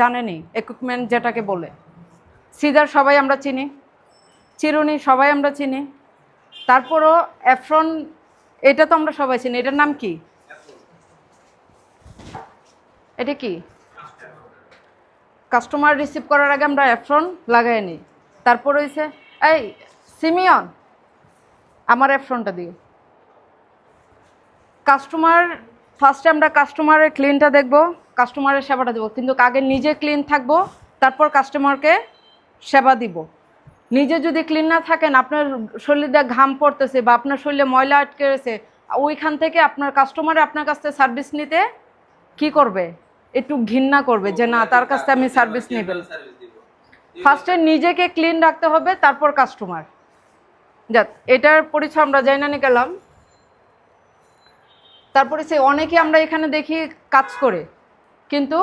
জানেনই ইকুইপমেন্ট যেটাকে বলে। সিজার সবাই আমরা চিনি চিরুনি সবাই আমরা চিনি, তারপরও অ্যাফ্রন এটা তো আমরা সবাই চিনি, এটার নাম কি? এটা কি? কাস্টমার রিসিভ করার আগে আমরা অ্যাফ্রন লাগাই নিই তারপর হয়েছে এই সিমিয়ন আমার অ্যাফ্রনটা দিও। কাস্টমার ফার্স্টে আমরা কাস্টমারের ক্লিনটা দেখব কাস্টমারের সেবাটা দেবো। কিন্তু আগে নিজে ক্লিন থাকব, তারপর কাস্টমারকে সেবা দিব। নিজে যদি ক্লিন না থাকেন, আপনার শরীরে ঘাম পড়তেছে বা আপনার শরীরে ময়লা আটকে রয়েছে, ওইখান থেকে আপনার কাস্টমার আপনার কাছ থেকে সার্ভিস নিতে কি করবে? একটু ঘৃণা করবে যে, না, তার কাছ থেকে আমি সার্ভিস নেব। ফার্স্টে নিজেকে ক্লিন রাখতে হবে, তারপর কাস্টমার যাক, এটার পরিচয় আমরা জানি না গেলাম। তারপরে সে অনেকে আমরা এখানে দেখি কাজ করে, কিন্তু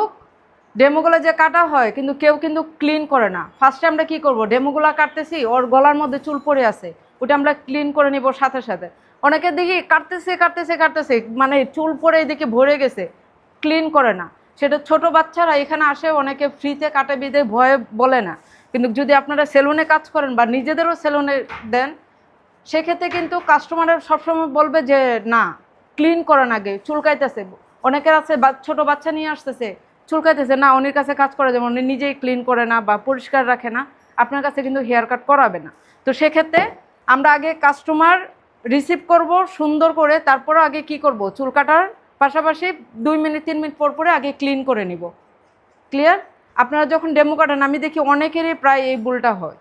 ডেমোগুলো যে কাটা হয়, কিন্তু কেউ কিন্তু ক্লিন করে না। ফার্স্টে আমরা কি করব? ডেমোগুলো কাটতেছি, ওর গলার মধ্যে চুল পড়ে আছে, ওটা আমরা ক্লিন করে নিব সাথে সাথে। অনেকে দেখি কাটতেছে কাটতেছে কাটতেছে মানে চুল পড়ে এদিকে ভরে গেছে ক্লিন করে না। সেটা ছোট বাচ্চারা এখানে আসে, অনেকে ফ্রিতে কাটে, বিদে ভয়ে বলে না। কিন্তু যদি আপনারা সেলুনে কাজ করেন বা নিজেদেরও সেলুনে দেন, সেক্ষেত্রে কিন্তু কাস্টমারের সবসময় বলবে যে, না ক্লিন করান আগে চুলকাইতেছে। অনেকের আছে ছোট বাচ্চা নিয়ে আসতেছে, চুলকাইতেছে, না উনির কাছে কাজ করে যেমন উনি নিজেই ক্লিন করে না বা পরিষ্কার রাখে না, আপনার কাছে কিন্তু হেয়ার কাট করাবে না। তো সেক্ষেত্রে আমরা আগে কাস্টমার রিসিভ করব, সুন্দর করে, তারপরে আগে কি করব? চুল কাটার পাশাপাশি দুই মিনিট, তিন মিনিট পর পরে আগে ক্লিন করে নিব। ক্লিয়ার আপনারা যখন ডেমো কাটান, আমি দেখি অনেকেরই প্রায় এই ভুলটা হয়।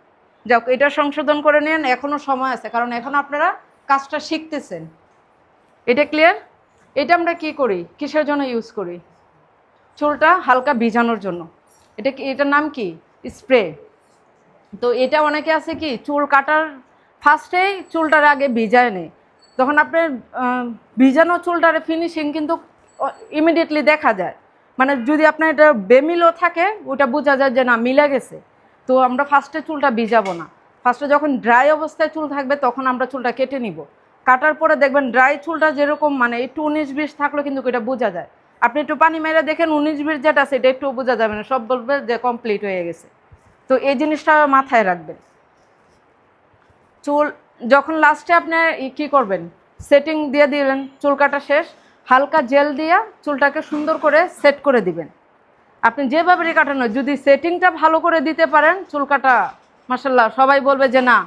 যাক, এটা সংশোধন করে নেন এখনও সময় আছে, কারণ এখন আপনারা কাজটা শিখতেছেন। এটা ক্লিয়ার এটা আমরা কি করি? কিসের জন্য ইউজ করি? চুলটা হালকা ভিজানোর জন্য। এটা এটার নাম কি? স্প্রে তো এটা অনেকে আছে কি, চুল কাটার ফার্স্টেই চুলটার আগে ভিজায় নেই তখন আপনার ভিজানো চুলটার ফিনিশিং কিন্তু ইমিডিয়েটলি দেখা যায়। মানে যদি আপনার এটা বেমিলও থাকে, ওটা বোঝা যায় যে না, মিলে গেছে। তো আমরা ফার্স্টে চুলটা ভিজাবো না। ফার্স্টে যখন ড্রাই অবস্থায় চুল থাকবে, তখন আমরা চুলটা কেটে নিব। কাটার পরে দেখবেন ড্রাই চুলটা যেরকম মানে একটু উনিশ বিশ থাকলে কিন্তু এটা বোঝা যায়। আপনি একটু পানি মেরে দেখেন উনিশ বিশ যেটা সেটা একটু বোঝা যাবে না, সব বলবে যে কমপ্লিট হয়ে গেছে। তো এই জিনিসটা মাথায় রাখবেন। চুল, যখন লাস্টে আপনি কি করবেন সেটিং দিয়ে দিলেন, চুল কাটা শেষ, হালকা জেল দিয়া চুলটাকে সুন্দর করে সেট করে দিবেন। আপনি যেভাবে কাটানো, যদি সেটিংটা ভালো করে দিতে পারেন, চুল কাটা মাসাল্লাহ সবাই বলবে যে না